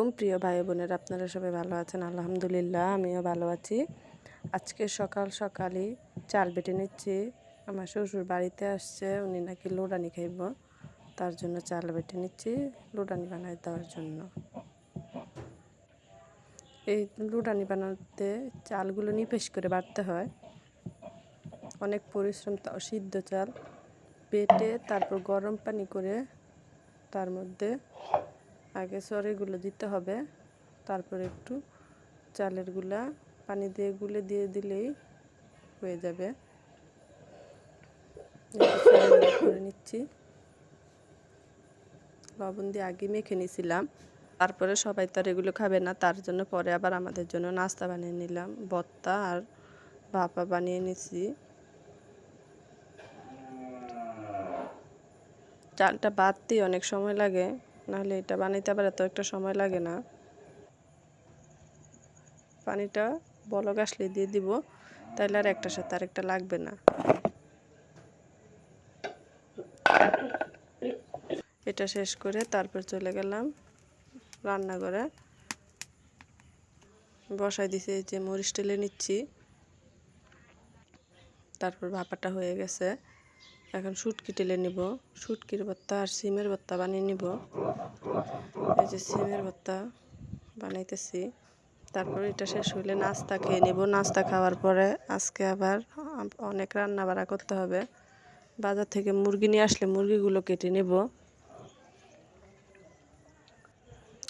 আলাইকুম। প্রিয় ভাই বোনেরা, আপনারা সবাই ভালো আছেন? আলহামদুলিল্লাহ, আমিও ভালো আছি। আজকে সকাল সকালই চাল বেটে নিচ্ছি। আমার শ্বশুর বাড়িতে আসছে, উনি নাকি লোডানি খাইব। তার জন্য চাল বেটে নিচ্ছি, লোডানি বানাই দেওয়ার জন্য। এই লোডানি বানাতে চালগুলো নিপেশ করে বাড়তে হয়। অনেক পরিশ্রম সিদ্ধ চাল। বেটে তারপর গরম পানি করে তার মধ্যে আগে সরিগুলো দিতে হবে। তারপর একটু চালেরগুলা পানি দিয়ে গুলে দিয়ে দিলেই হয়ে যাবে। করে নিচ্ছি। লবণ দিয়ে আগে মেখে নিয়েছিলাম তারপরে সবাই তো আর এগুলো খাবে না, তার জন্য পরে আবার আমাদের জন্য নাস্তা বানিয়ে নিলাম। বত্তা আর ভাপা বানিয়ে নিছি। চালটা বাদতেই অনেক সময় লাগে। নাহলে এটা বানাইতে আবার এত একটা সময় লাগে না। পানিটা বলক আসলে দিয়ে দিব, তাহলে আর একটার সাথে আরেকটা লাগবে না। এটা শেষ করে তারপর চলে গেলাম রান্নাঘরে। বসাই দিছি যে মরিচ টেলে নিচ্ছি। তারপর ভাপাটা হয়ে গেছে। এখন শুটকি টেলে নিব। শুটকির ভর্তা আর সিমের ভর্তা বানিয়ে নিব। এই যে সিমের ভর্তা বানাইতেছি। তারপর এটা শেষ হইলে নাস্তা খেয়ে নিব। নাস্তা খাওয়ার পরে আজকে আবার অনেক রান্না বাড়া করতে হবে। বাজার থেকে মুরগি নিয়ে আসলে মুরগিগুলো কেটে নেব।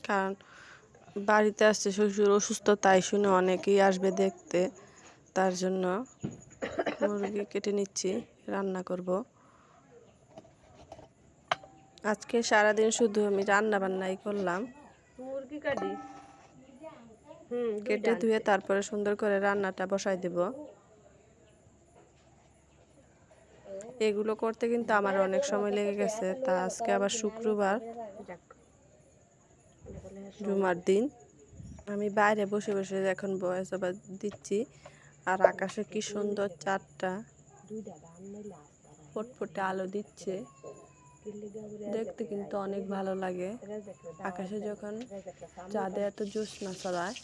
কারণ বাড়িতে আসছে শ্বশুর অসুস্থ, তাই শুনে অনেকেই আসবে দেখতে। তার জন্য মুরগি কেটে নিচ্ছি। রান্না করব। আজকে সারাদিন শুধু আমি রান্না বান্নাই করলাম। মুরগি কাটি? হুম কেটে ধুয়ে তারপরে সুন্দর করে রান্নাটা বসাই দেব। এগুলো করতে কিন্তু আমার অনেক সময় লেগে গেছে। তা আজকে আবার শুক্রবার। জুমার দিন। আমি বাইরে বসে বসে এখন বয়স আবার দিচ্ছি। আর আকাশে কি সুন্দর চারটা ফুটফুটে আলো দিচ্ছে। দেখতে কিন্তু অনেক ভালো লাগে। আকাশে যখন চাঁদে এত জ্যোৎস্না ছড়ায়।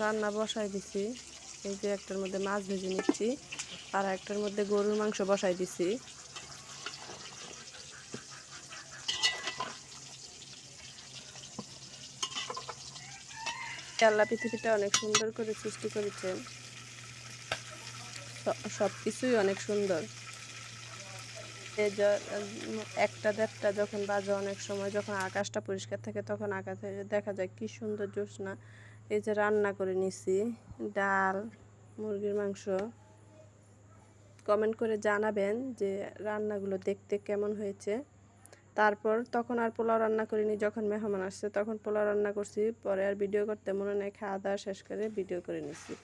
রান্না বসাই দিছি। এই যে একটার মধ্যে মাছ ভেজে নিচ্ছি, আর একটার মধ্যে গরুর মাংস বসাই দিছি। আল্লাহ পৃথিবীটা অনেক সুন্দর করে সৃষ্টি করেছেন। সব কিছুই অনেক সুন্দর। একটা দেড়টা যখন বাজে অনেক সময়, যখন আকাশটা পরিষ্কার থাকে তখন আকাশে দেখা যায় কি সুন্দর জ্যোৎস্না এই যে রান্না করে নিছি, ডাল, মুরগির মাংস। কমেন্ট করে জানাবেন যে রান্নাগুলো দেখতে কেমন হয়েছে। তারপর তখন আর পোলাও রান্না করিনি, যখন মেহমান আসছে তখন পোলাও রান্না করছি, পরে আর ভিডিও করতে মনে নেই, খাওয়া দাওয়া শেষ করে ভিডিও করে নিছি।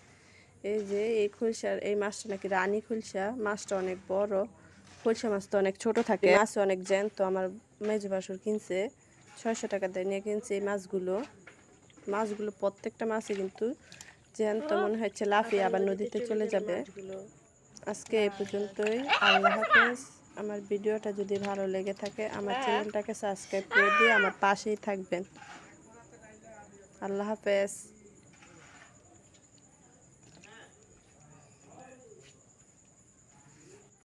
এই যে এই খুলসার এই মাছটা নাকি রানী খুলসা। মাছটা অনেক বড়। খুলসা মাছ তো অনেক ছোট থাকে। মাছ অনেক জ্যান্ত। আমার মেজো বাসুর কিনছে ছয়শো টাকা দিয়ে নিয়ে কিনছে এই মাছগুলো। মাছগুলো প্রত্যেকটা মাছই কিন্তু জ্যান্ত মনে হচ্ছে লাফিয়ে আবার নদীতে চলে যাবে আজকে এই পর্যন্তই। আল্লাহ হাফেজ। আমার ভিডিওটা যদি ভালো লেগে থাকে আমার চ্যানেলটাকে সাবস্ক্রাইব করে দিয়ে আমার পাশেই থাকবেন। আল্লাহ হাফেজ।